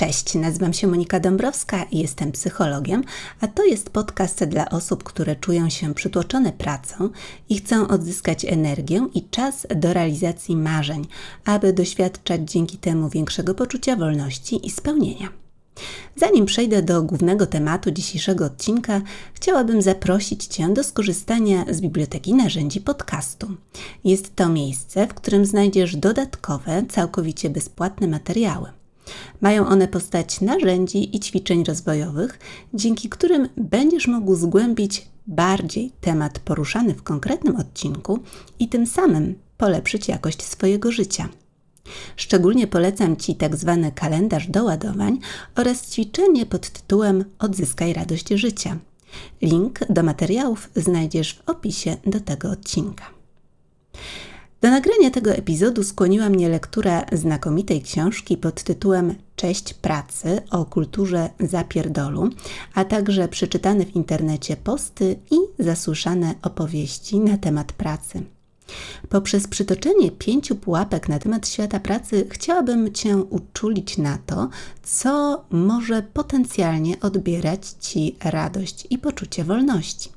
Cześć, nazywam się Monika Dąbrowska i jestem psychologiem, a to jest podcast dla osób, które czują się przytłoczone pracą i chcą odzyskać energię i czas do realizacji marzeń, aby doświadczać dzięki temu większego poczucia wolności i spełnienia. Zanim przejdę do głównego tematu dzisiejszego odcinka, chciałabym zaprosić Cię do skorzystania z Biblioteki Narzędzi Podcastu. Jest to miejsce, w którym znajdziesz dodatkowe, całkowicie bezpłatne materiały. Mają one postać narzędzi i ćwiczeń rozwojowych, dzięki którym będziesz mógł zgłębić bardziej temat poruszany w konkretnym odcinku i tym samym polepszyć jakość swojego życia. Szczególnie polecam Ci tak zwany kalendarz doładowań oraz ćwiczenie pod tytułem Odzyskaj radość życia. Link do materiałów znajdziesz w opisie do tego odcinka. Do nagrania tego epizodu skłoniła mnie lektura znakomitej książki pod tytułem Cześć pracy o kulturze zapierdolu, a także przeczytane w internecie posty i zasłyszane opowieści na temat pracy. Poprzez przytoczenie pięciu pułapek na temat świata pracy chciałabym Cię uczulić na to, co może potencjalnie odbierać Ci radość i poczucie wolności.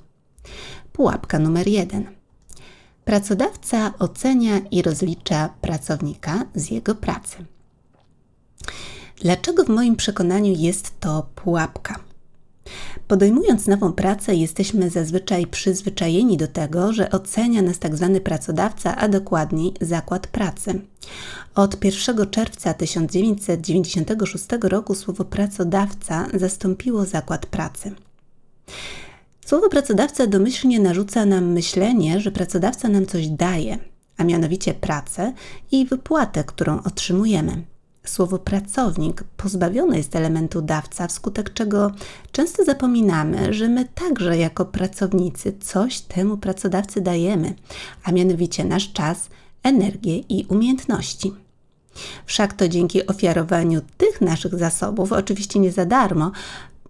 Pułapka numer jeden – Pracodawca ocenia i rozlicza pracownika z jego pracy. Dlaczego w moim przekonaniu jest to pułapka? Podejmując nową pracę, jesteśmy zazwyczaj przyzwyczajeni do tego, że ocenia nas tzw. Tak pracodawca, a dokładniej zakład pracy. Od 1 czerwca 1996 roku słowo pracodawca zastąpiło zakład pracy. Słowo pracodawca domyślnie narzuca nam myślenie, że pracodawca nam coś daje, a mianowicie pracę i wypłatę, którą otrzymujemy. Słowo pracownik pozbawione jest elementu dawca, wskutek czego często zapominamy, że my także jako pracownicy coś temu pracodawcy dajemy, a mianowicie nasz czas, energię i umiejętności. Wszak to dzięki ofiarowaniu tych naszych zasobów, oczywiście nie za darmo,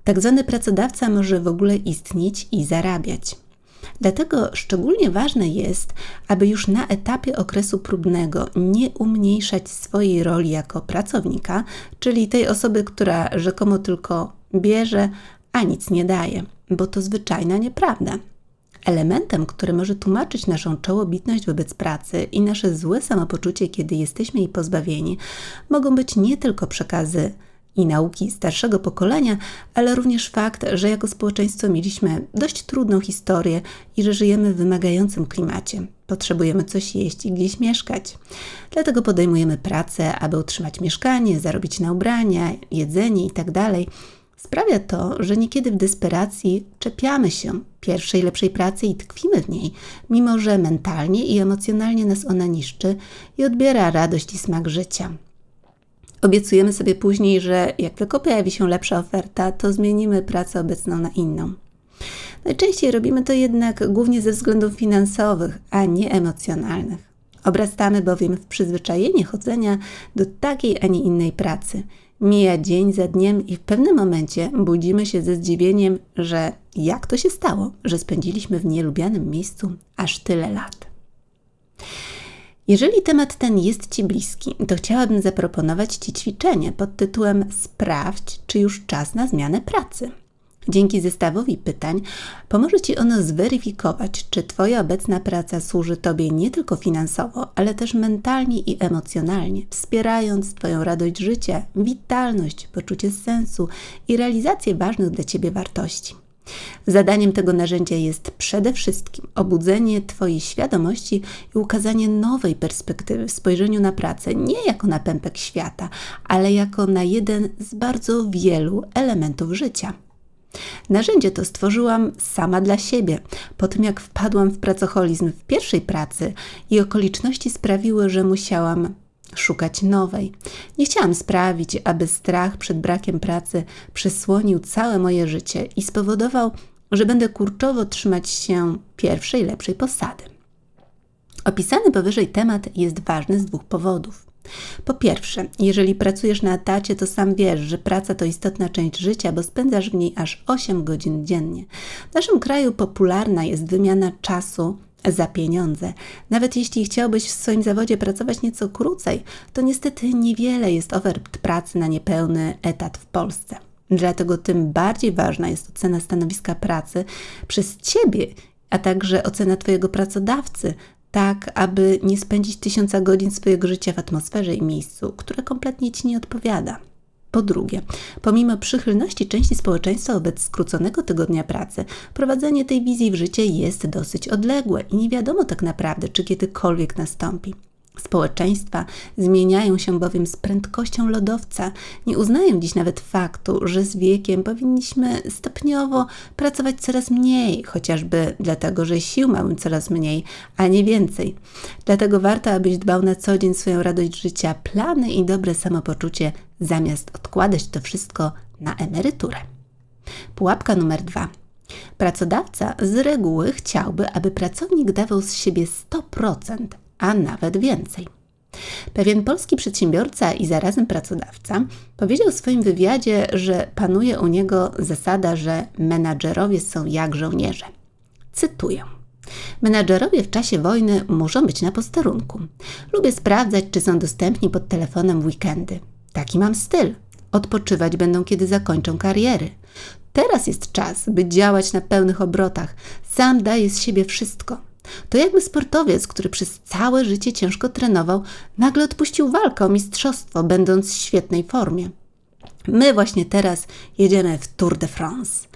tak zwany pracodawca może w ogóle istnieć i zarabiać. Dlatego szczególnie ważne jest, aby już na etapie okresu próbnego nie umniejszać swojej roli jako pracownika, czyli tej osoby, która rzekomo tylko bierze, a nic nie daje, bo to zwyczajna nieprawda. Elementem, który może tłumaczyć naszą czołobitność wobec pracy i nasze złe samopoczucie, kiedy jesteśmy jej pozbawieni, mogą być nie tylko przekazy i nauki starszego pokolenia, ale również fakt, że jako społeczeństwo mieliśmy dość trudną historię i że żyjemy w wymagającym klimacie. Potrzebujemy coś jeść i gdzieś mieszkać. Dlatego podejmujemy pracę, aby utrzymać mieszkanie, zarobić na ubrania, jedzenie itd. Tak Sprawia to, że niekiedy w desperacji czepiamy się pierwszej lepszej pracy i tkwimy w niej, mimo że mentalnie i emocjonalnie nas ona niszczy i odbiera radość i smak życia. Obiecujemy sobie później, że jak tylko pojawi się lepsza oferta, to zmienimy pracę obecną na inną. Najczęściej robimy to jednak głównie ze względów finansowych, a nie emocjonalnych. Obrastamy bowiem w przyzwyczajenie chodzenia do takiej, a nie innej pracy. Mija dzień za dniem i w pewnym momencie budzimy się ze zdziwieniem, że jak to się stało, że spędziliśmy w nielubianym miejscu aż tyle lat. Jeżeli temat ten jest Ci bliski, to chciałabym zaproponować Ci ćwiczenie pod tytułem Sprawdź, czy już czas na zmianę pracy. Dzięki zestawowi pytań pomoże Ci ono zweryfikować, czy Twoja obecna praca służy Tobie nie tylko finansowo, ale też mentalnie i emocjonalnie, wspierając Twoją radość życia, witalność, poczucie sensu i realizację ważnych dla Ciebie wartości. Zadaniem tego narzędzia jest przede wszystkim obudzenie Twojej świadomości i ukazanie nowej perspektywy w spojrzeniu na pracę nie jako na pępek świata, ale jako na jeden z bardzo wielu elementów życia. Narzędzie to stworzyłam sama dla siebie, po tym jak wpadłam w pracocholizm w pierwszej pracy i okoliczności sprawiły, że musiałam szukać nowej. Nie chciałam sprawić, aby strach przed brakiem pracy przysłonił całe moje życie i spowodował, że będę kurczowo trzymać się pierwszej, lepszej posady. Opisany powyżej temat jest ważny z dwóch powodów. Po pierwsze, jeżeli pracujesz na etacie, to sam wiesz, że praca to istotna część życia, bo spędzasz w niej aż 8 godzin dziennie. W naszym kraju popularna jest wymiana czasu za pieniądze. Nawet jeśli chciałbyś w swoim zawodzie pracować nieco krócej, to niestety niewiele jest ofert pracy na niepełny etat w Polsce. Dlatego tym bardziej ważna jest ocena stanowiska pracy przez Ciebie, a także ocena Twojego pracodawcy, tak aby nie spędzić tysiąca godzin swojego życia w atmosferze i miejscu, które kompletnie Ci nie odpowiada. Po drugie, pomimo przychylności części społeczeństwa wobec skróconego tygodnia pracy, prowadzenie tej wizji w życie jest dosyć odległe i nie wiadomo tak naprawdę, czy kiedykolwiek nastąpi. Społeczeństwa zmieniają się bowiem z prędkością lodowca. Nie uznają dziś nawet faktu, że z wiekiem powinniśmy stopniowo pracować coraz mniej, chociażby dlatego, że sił mamy coraz mniej, a nie więcej. Dlatego warto, abyś dbał na co dzień swoją radość życia, plany i dobre samopoczucie, zamiast odkładać to wszystko na emeryturę. Pułapka numer dwa. Pracodawca z reguły chciałby, aby pracownik dawał z siebie 100%, a nawet więcej. Pewien polski przedsiębiorca i zarazem pracodawca powiedział w swoim wywiadzie, że panuje u niego zasada, że menadżerowie są jak żołnierze. Cytuję. Menadżerowie w czasie wojny muszą być na posterunku. Lubię sprawdzać, czy są dostępni pod telefonem w weekendy. Taki mam styl. Odpoczywać będą, kiedy zakończą kariery. Teraz jest czas, by działać na pełnych obrotach. Sam daję z siebie wszystko. To jakby sportowiec, który przez całe życie ciężko trenował, nagle odpuścił walkę o mistrzostwo, będąc w świetnej formie. My właśnie teraz jedziemy w Tour de France.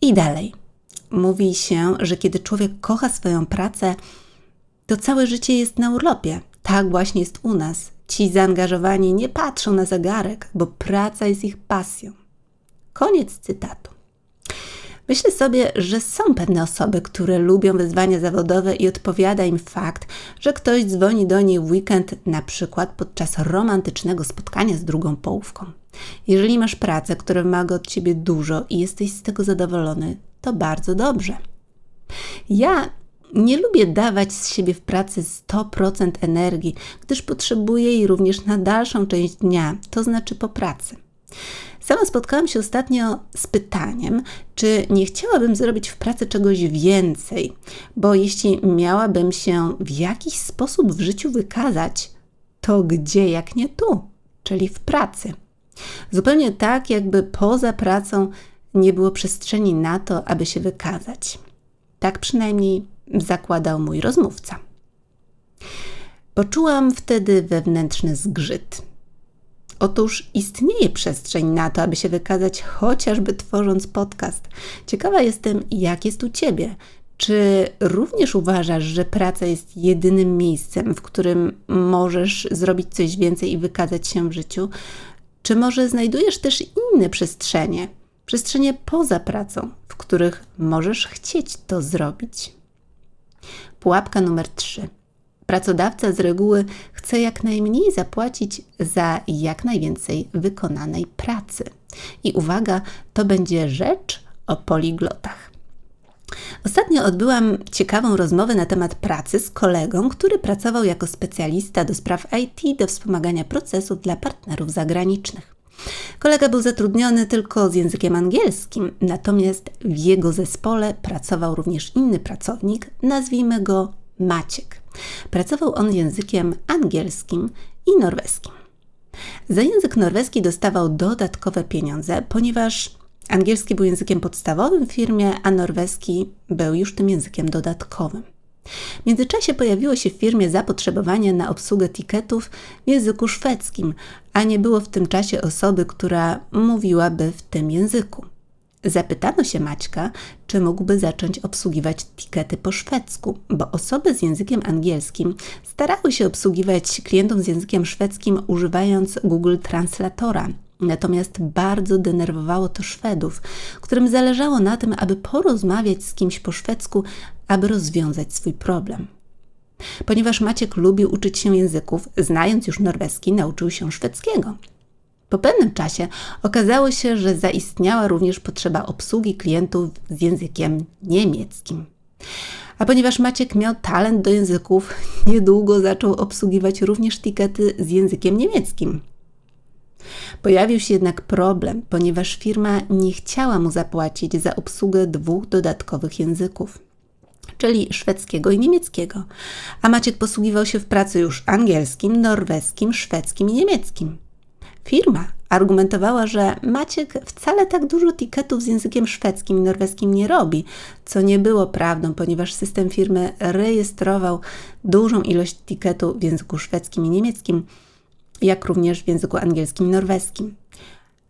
I dalej. Mówi się, że kiedy człowiek kocha swoją pracę, to całe życie jest na urlopie. Tak właśnie jest u nas. Ci zaangażowani nie patrzą na zegarek, bo praca jest ich pasją. Koniec cytatu. Myślę sobie, że są pewne osoby, które lubią wyzwania zawodowe i odpowiada im fakt, że ktoś dzwoni do niej w weekend, na przykład podczas romantycznego spotkania z drugą połówką. Jeżeli masz pracę, która wymaga od ciebie dużo i jesteś z tego zadowolony, to bardzo dobrze. Ja nie lubię dawać z siebie w pracy 100% energii, gdyż potrzebuję jej również na dalszą część dnia, to znaczy po pracy. Sama spotkałam się ostatnio z pytaniem, czy nie chciałabym zrobić w pracy czegoś więcej, bo jeśli miałabym się w jakiś sposób w życiu wykazać, to gdzie jak nie tu, czyli w pracy. Zupełnie tak, jakby poza pracą nie było przestrzeni na to, aby się wykazać. Tak przynajmniej zakładał mój rozmówca. Poczułam wtedy wewnętrzny zgrzyt. Otóż istnieje przestrzeń na to, aby się wykazać, chociażby tworząc podcast. Ciekawa jestem, jak jest u Ciebie. Czy również uważasz, że praca jest jedynym miejscem, w którym możesz zrobić coś więcej i wykazać się w życiu? Czy może znajdujesz też inne przestrzenie, przestrzenie poza pracą, w których możesz chcieć to zrobić? Pułapka numer 3. Pracodawca z reguły chce jak najmniej zapłacić za jak najwięcej wykonanej pracy. I uwaga, to będzie rzecz o poliglotach. Ostatnio odbyłam ciekawą rozmowę na temat pracy z kolegą, który pracował jako specjalista do spraw IT do wspomagania procesów dla partnerów zagranicznych. Kolega był zatrudniony tylko z językiem angielskim, natomiast w jego zespole pracował również inny pracownik, nazwijmy go Maciek. Pracował on językiem angielskim i norweskim. Za język norweski dostawał dodatkowe pieniądze, ponieważ angielski był językiem podstawowym w firmie, a norweski był już tym językiem dodatkowym. W międzyczasie pojawiło się w firmie zapotrzebowanie na obsługę tiketów w języku szwedzkim, a nie było w tym czasie osoby, która mówiłaby w tym języku. Zapytano się Maćka, czy mógłby zacząć obsługiwać tikety po szwedzku, bo osoby z językiem angielskim starały się obsługiwać klientów z językiem szwedzkim używając Google Translatora. Natomiast bardzo denerwowało to Szwedów, którym zależało na tym, aby porozmawiać z kimś po szwedzku, aby rozwiązać swój problem. Ponieważ Maciek lubił uczyć się języków, znając już norweski, nauczył się szwedzkiego. Po pewnym czasie okazało się, że zaistniała również potrzeba obsługi klientów z językiem niemieckim. A ponieważ Maciek miał talent do języków, niedługo zaczął obsługiwać również tikety z językiem niemieckim. Pojawił się jednak problem, ponieważ firma nie chciała mu zapłacić za obsługę dwóch dodatkowych języków. Czyli szwedzkiego i niemieckiego, a Maciek posługiwał się w pracy już angielskim, norweskim, szwedzkim i niemieckim. Firma argumentowała, że Maciek wcale tak dużo tiketów z językiem szwedzkim i norweskim nie robi, co nie było prawdą, ponieważ system firmy rejestrował dużą ilość tiketów w języku szwedzkim i niemieckim, jak również w języku angielskim i norweskim.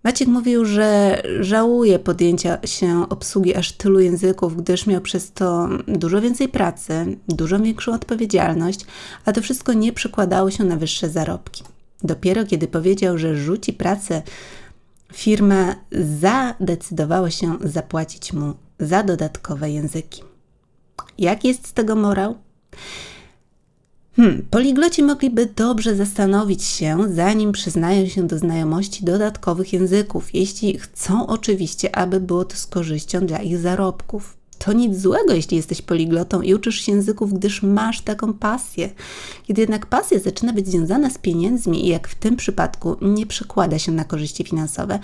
Maciek mówił, że żałuje podjęcia się obsługi aż tylu języków, gdyż miał przez to dużo więcej pracy, dużo większą odpowiedzialność, a to wszystko nie przekładało się na wyższe zarobki. Dopiero kiedy powiedział, że rzuci pracę, firma zadecydowała się zapłacić mu za dodatkowe języki. Jak jest z tego morał? Hmm, poligloci mogliby dobrze zastanowić się, zanim przyznają się do znajomości dodatkowych języków, jeśli chcą oczywiście, aby było to z korzyścią dla ich zarobków. To nic złego, jeśli jesteś poliglotą i uczysz się języków, gdyż masz taką pasję. Kiedy jednak pasja zaczyna być związana z pieniędzmi i jak w tym przypadku nie przekłada się na korzyści finansowe,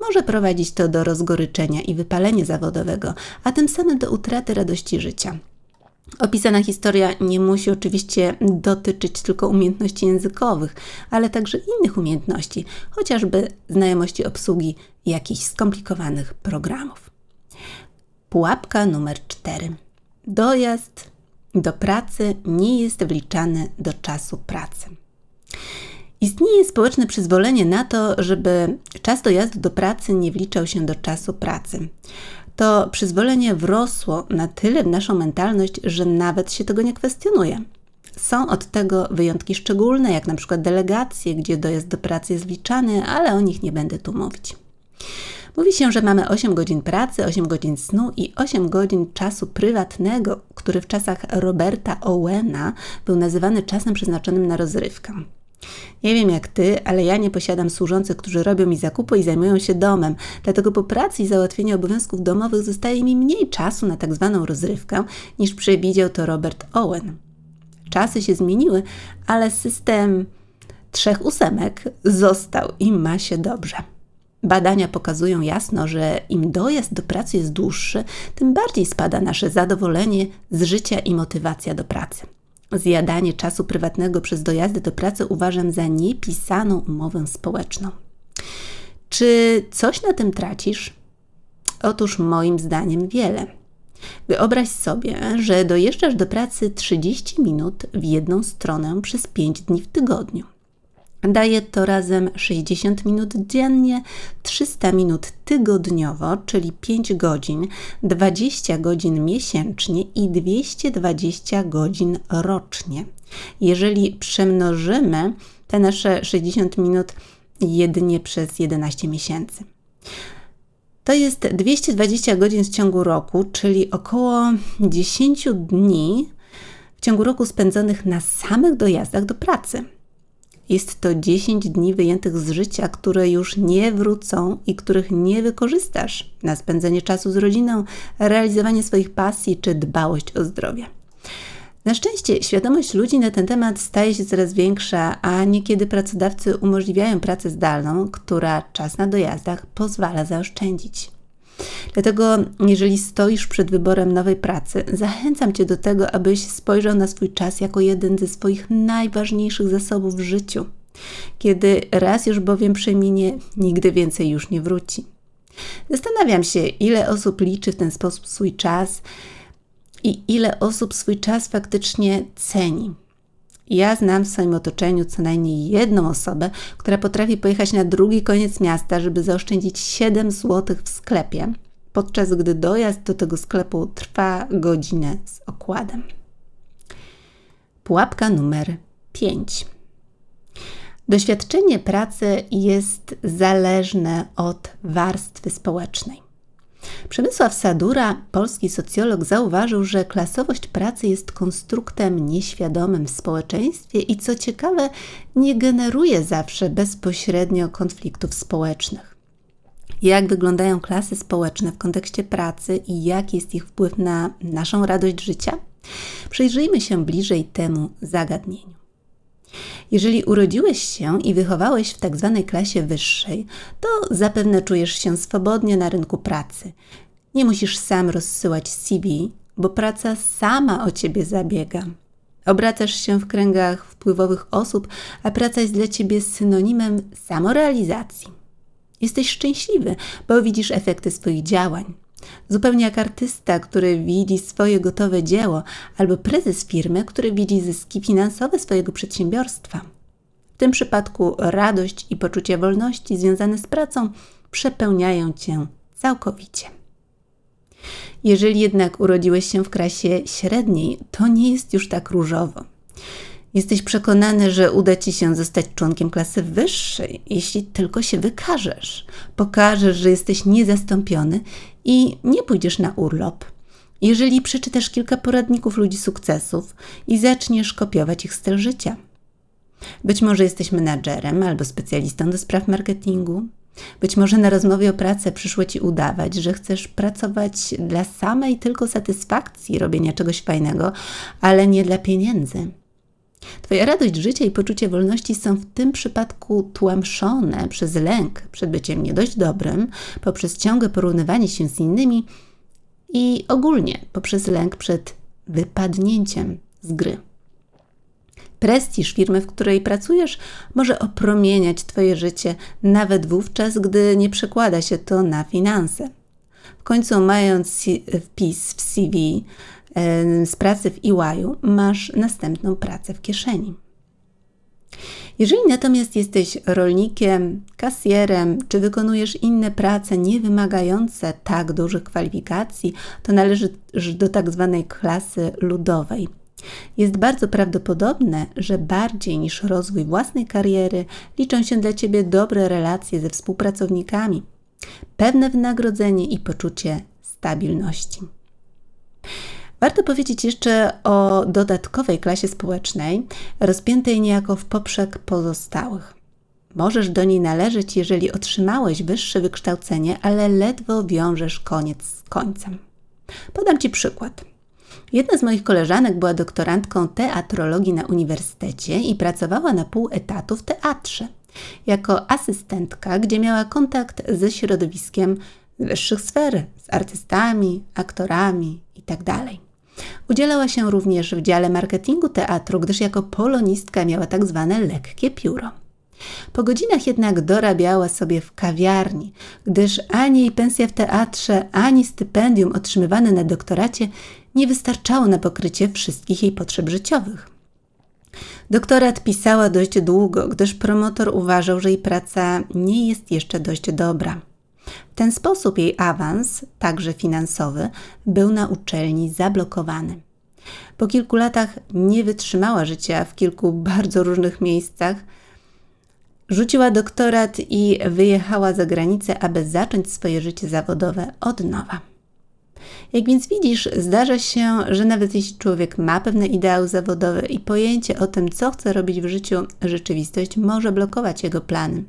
może prowadzić to do rozgoryczenia i wypalenia zawodowego, a tym samym do utraty radości życia. Opisana historia nie musi oczywiście dotyczyć tylko umiejętności językowych, ale także innych umiejętności, chociażby znajomości obsługi jakichś skomplikowanych programów. Pułapka numer 4. Dojazd do pracy nie jest wliczany do czasu pracy. Istnieje społeczne przyzwolenie na to, żeby czas dojazdu do pracy nie wliczał się do czasu pracy. To przyzwolenie wrosło na tyle w naszą mentalność, że nawet się tego nie kwestionuje. Są od tego wyjątki szczególne, jak na przykład delegacje, gdzie dojazd do pracy jest wliczany, ale o nich nie będę tu mówić. Mówi się, że mamy 8 godzin pracy, 8 godzin snu i 8 godzin czasu prywatnego, który w czasach Roberta Owena był nazywany czasem przeznaczonym na rozrywkę. Nie wiem jak ty, ale ja nie posiadam służących, którzy robią mi zakupy i zajmują się domem. Dlatego po pracy i załatwieniu obowiązków domowych zostaje mi mniej czasu na tak zwaną rozrywkę, niż przewidział to Robert Owen. Czasy się zmieniły, ale system trzech ósemek został i ma się dobrze. Badania pokazują jasno, że im dojazd do pracy jest dłuższy, tym bardziej spada nasze zadowolenie z życia i motywacja do pracy. Zjadanie czasu prywatnego przez dojazdy do pracy uważam za niepisaną umowę społeczną. Czy coś na tym tracisz? Otóż moim zdaniem wiele. Wyobraź sobie, że dojeżdżasz do pracy 30 minut w jedną stronę przez 5 dni w tygodniu. Daje to razem 60 minut dziennie, 300 minut tygodniowo, czyli 5 godzin, 20 godzin miesięcznie i 220 godzin rocznie. Jeżeli przemnożymy te nasze 60 minut jedynie przez 11 miesięcy. To jest 220 godzin w ciągu roku, czyli około 10 dni w ciągu roku spędzonych na samych dojazdach do pracy. Jest to 10 dni wyjętych z życia, które już nie wrócą i których nie wykorzystasz na spędzenie czasu z rodziną, realizowanie swoich pasji czy dbałość o zdrowie. Na szczęście świadomość ludzi na ten temat staje się coraz większa, a niekiedy pracodawcy umożliwiają pracę zdalną, która czas na dojazdach pozwala zaoszczędzić. Dlatego, jeżeli stoisz przed wyborem nowej pracy, zachęcam Cię do tego, abyś spojrzał na swój czas jako jeden ze swoich najważniejszych zasobów w życiu. Kiedy raz już bowiem przeminie, nigdy więcej już nie wróci. Zastanawiam się, ile osób liczy w ten sposób swój czas i ile osób swój czas faktycznie ceni. Ja znam w swoim otoczeniu co najmniej jedną osobę, która potrafi pojechać na drugi koniec miasta, żeby zaoszczędzić 7 zł w sklepie, podczas gdy dojazd do tego sklepu trwa godzinę z okładem. Pułapka numer 5. Doświadczenie pracy jest zależne od warstwy społecznej. Przemysław Sadura, polski socjolog, zauważył, że klasowość pracy jest konstruktem nieświadomym w społeczeństwie i co ciekawe, nie generuje zawsze bezpośrednio konfliktów społecznych. Jak wyglądają klasy społeczne w kontekście pracy i jaki jest ich wpływ na naszą radość życia? Przyjrzyjmy się bliżej temu zagadnieniu. Jeżeli urodziłeś się i wychowałeś w tak zwanej klasie wyższej, to zapewne czujesz się swobodnie na rynku pracy. Nie musisz sam rozsyłać CV, bo praca sama o ciebie zabiega. Obracasz się w kręgach wpływowych osób, a praca jest dla ciebie synonimem samorealizacji. Jesteś szczęśliwy, bo widzisz efekty swoich działań. Zupełnie jak artysta, który widzi swoje gotowe dzieło, albo prezes firmy, który widzi zyski finansowe swojego przedsiębiorstwa. W tym przypadku radość i poczucie wolności związane z pracą przepełniają cię całkowicie. Jeżeli jednak urodziłeś się w klasie średniej, to nie jest już tak różowo. Jesteś przekonany, że uda ci się zostać członkiem klasy wyższej, jeśli tylko się wykażesz. Pokażesz, że jesteś niezastąpiony i nie pójdziesz na urlop. Jeżeli przeczytasz kilka poradników ludzi sukcesów i zaczniesz kopiować ich styl życia. Być może jesteś menadżerem albo specjalistą do spraw marketingu. Być może na rozmowie o pracę przyszło ci udawać, że chcesz pracować dla samej tylko satysfakcji robienia czegoś fajnego, ale nie dla pieniędzy. Twoja radość życia i poczucie wolności są w tym przypadku tłamszone przez lęk przed byciem nie dość dobrym, poprzez ciągłe porównywanie się z innymi i ogólnie poprzez lęk przed wypadnięciem z gry. Prestiż firmy, w której pracujesz, może opromieniać Twoje życie nawet wówczas, gdy nie przekłada się to na finanse. W końcu, mając wpis w CV z pracy w EY, masz następną pracę w kieszeni. Jeżeli natomiast jesteś rolnikiem, kasjerem, czy wykonujesz inne prace niewymagające tak dużych kwalifikacji, to należysz do tak zwanej klasy ludowej – jest bardzo prawdopodobne, że bardziej niż rozwój własnej kariery liczą się dla Ciebie dobre relacje ze współpracownikami, pewne wynagrodzenie i poczucie stabilności. Warto powiedzieć jeszcze o dodatkowej klasie społecznej, rozpiętej niejako w poprzek pozostałych. Możesz do niej należeć, jeżeli otrzymałeś wyższe wykształcenie, ale ledwo wiążesz koniec z końcem. Podam Ci przykład. Jedna z moich koleżanek była doktorantką teatrologii na uniwersytecie i pracowała na pół etatu w teatrze. Jako asystentka, gdzie miała kontakt ze środowiskiem wyższych sfer, z artystami, aktorami itd. Udzielała się również w dziale marketingu teatru, gdyż jako polonistka miała tak zwane lekkie pióro. Po godzinach jednak dorabiała sobie w kawiarni, gdyż ani jej pensja w teatrze, ani stypendium otrzymywane na doktoracie nie wystarczało na pokrycie wszystkich jej potrzeb życiowych. Doktorat pisała dość długo, gdyż promotor uważał, że jej praca nie jest jeszcze dość dobra. W ten sposób jej awans, także finansowy, był na uczelni zablokowany. Po kilku latach nie wytrzymała życia w kilku bardzo różnych miejscach. Rzuciła doktorat i wyjechała za granicę, aby zacząć swoje życie zawodowe od nowa. Jak więc widzisz, zdarza się, że nawet jeśli człowiek ma pewne ideały zawodowe i pojęcie o tym, co chce robić w życiu, rzeczywistość może blokować jego plany.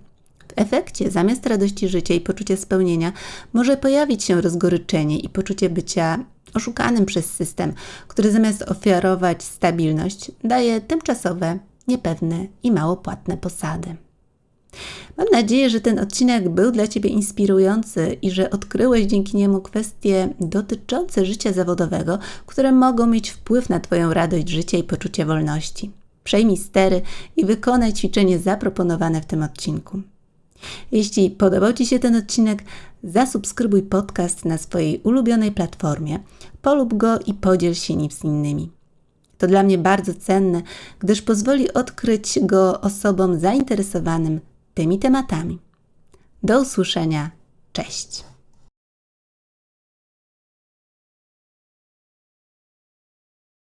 W efekcie, zamiast radości życia i poczucia spełnienia, może pojawić się rozgoryczenie i poczucie bycia oszukanym przez system, który zamiast ofiarować stabilność, daje tymczasowe, niepewne i mało płatne posady. Mam nadzieję, że ten odcinek był dla Ciebie inspirujący i że odkryłeś dzięki niemu kwestie dotyczące życia zawodowego, które mogą mieć wpływ na Twoją radość życia i poczucie wolności. Przejmij stery i wykonaj ćwiczenie zaproponowane w tym odcinku. Jeśli podobał Ci się ten odcinek, zasubskrybuj podcast na swojej ulubionej platformie, polub go i podziel się nim z innymi. To dla mnie bardzo cenne, gdyż pozwoli odkryć go osobom zainteresowanym tymi tematami. Do usłyszenia. Cześć.